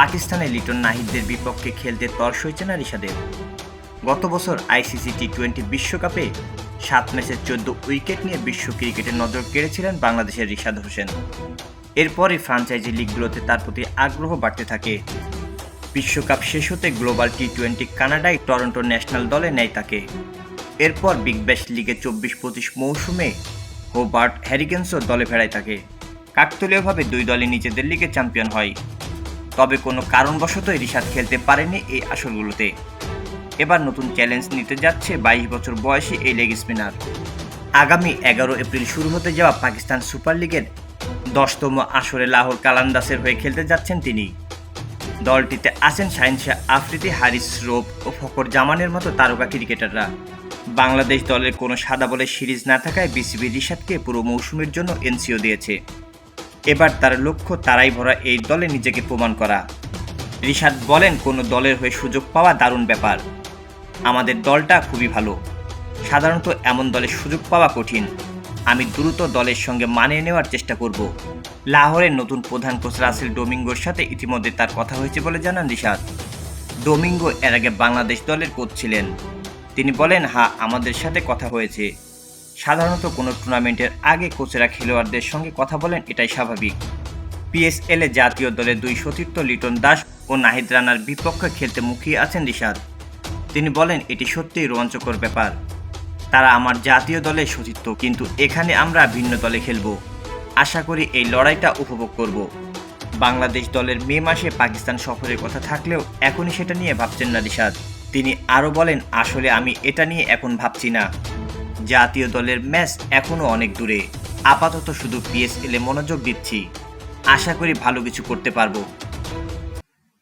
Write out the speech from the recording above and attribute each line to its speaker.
Speaker 1: পাকিস্তানে লিটন নাহিদদের বিপক্ষে খেলতে তর সইছে না রিশাদের। গত বছর আইসিসি টি টোয়েন্টি বিশ্বকাপে সাত ম্যাচের চোদ্দ উইকেট নিয়ে বিশ্ব ক্রিকেটে নজর কেড়েছিলেন বাংলাদেশের রিশাদ হোসেন। এরপরই ফ্রাঞ্চাইজি লিগগুলোতে তার প্রতি আগ্রহ বাড়তে থাকে। বিশ্বকাপ শেষ হতে গ্লোবাল টি টোয়েন্টি কানাডায় টরন্টো ন্যাশনাল দলে নেয় তাকে। এরপর বিগ ব্যাশ লিগে চব্বিশ পঁচিশ মৌসুমে হোবার্ট হ্যারিকেন্সও দলে ফেরায় তাকে। কাকতলীয়ভাবে দুই দলই নিজেদের লিগে চ্যাম্পিয়ন হয়। তবে কোনো কারণবশতই রিশাদ খেলতে পারেনি এই আসরগুলোতে। এবার নতুন চ্যালেঞ্জ নিতে যাচ্ছে বাইশ বছর বয়সী এই লেগ স্পিনার। আগামী এগারো এপ্রিল শুরু হতে যাওয়া পাকিস্তান সুপার লিগের দশতম আসরে লাহোর কালান্দাসের হয়ে খেলতে যাচ্ছেন তিনি। দলটিতে আছেন শাহিনশাহ আফ্রিদি, হারিস রোপ ও ফকর জামানের মতো তারকা ক্রিকেটাররা। বাংলাদেশ দলের কোনো সাদা বলের সিরিজ না থাকায় বিসিবি রিশাদকে পুরো মৌসুমের জন্য এনসিও দিয়েছে। এবার তার লক্ষ্য তারাই ভরা এই দলে নিজেকে প্রমাণ করা। রিশাদ বলেন, কোনো দলের হয়ে সুযোগ পাওয়া দারুণ ব্যাপার। আমাদের দলটা খুবই ভালো। সাধারণত এমন দলের সুযোগ পাওয়া কঠিন। আমি দ্রুত দলের সঙ্গে মানিয়ে নেওয়ার চেষ্টা করব। লাহোরের নতুন প্রধান কোচ রাসেল ডোমিঙ্গোর সাথে ইতিমধ্যে তার কথা হয়েছে বলে জানান রিশাদ। ডোমিঙ্গো এর আগে বাংলাদেশ দলের কোচ ছিলেন। তিনি বলেন হা আমাদের সাথে কথা হয়েছে। সাধারণত কোনো টুর্নামেন্টের আগে কোচেরা খেলোয়াড়দের সঙ্গে কথা বলেন, এটাই স্বাভাবিক। পিএসএল এ জাতীয় দলের দুই সতীর্থ লিটন দাস ও নাহিদ রানার বিপক্ষে খেলতে মুখিয়ে আছেন রিশাদ। তিনি বলেন, এটি সত্যিই রোমাঞ্চকর ব্যাপার। তারা আমার জাতীয় দলের সতীর্থ, কিন্তু এখানে আমরা ভিন্ন দলে খেলব। আশা করি এই লড়াইটা উপভোগ করব। বাংলাদেশ দলের মে মাসে পাকিস্তান সফরের কথা থাকলেও এখনই সেটা নিয়ে ভাবছেন না রিশাদ। তিনি আরও বলেন, আসলে আমি এটা নিয়ে এখন ভাবছি না। জাতীয় দলের ম্যাচ এখনও অনেক দূরে। আপাতত শুধু পিএসএল এ মনোযোগ দিচ্ছি। আশা করি ভালো কিছু করতে পারব।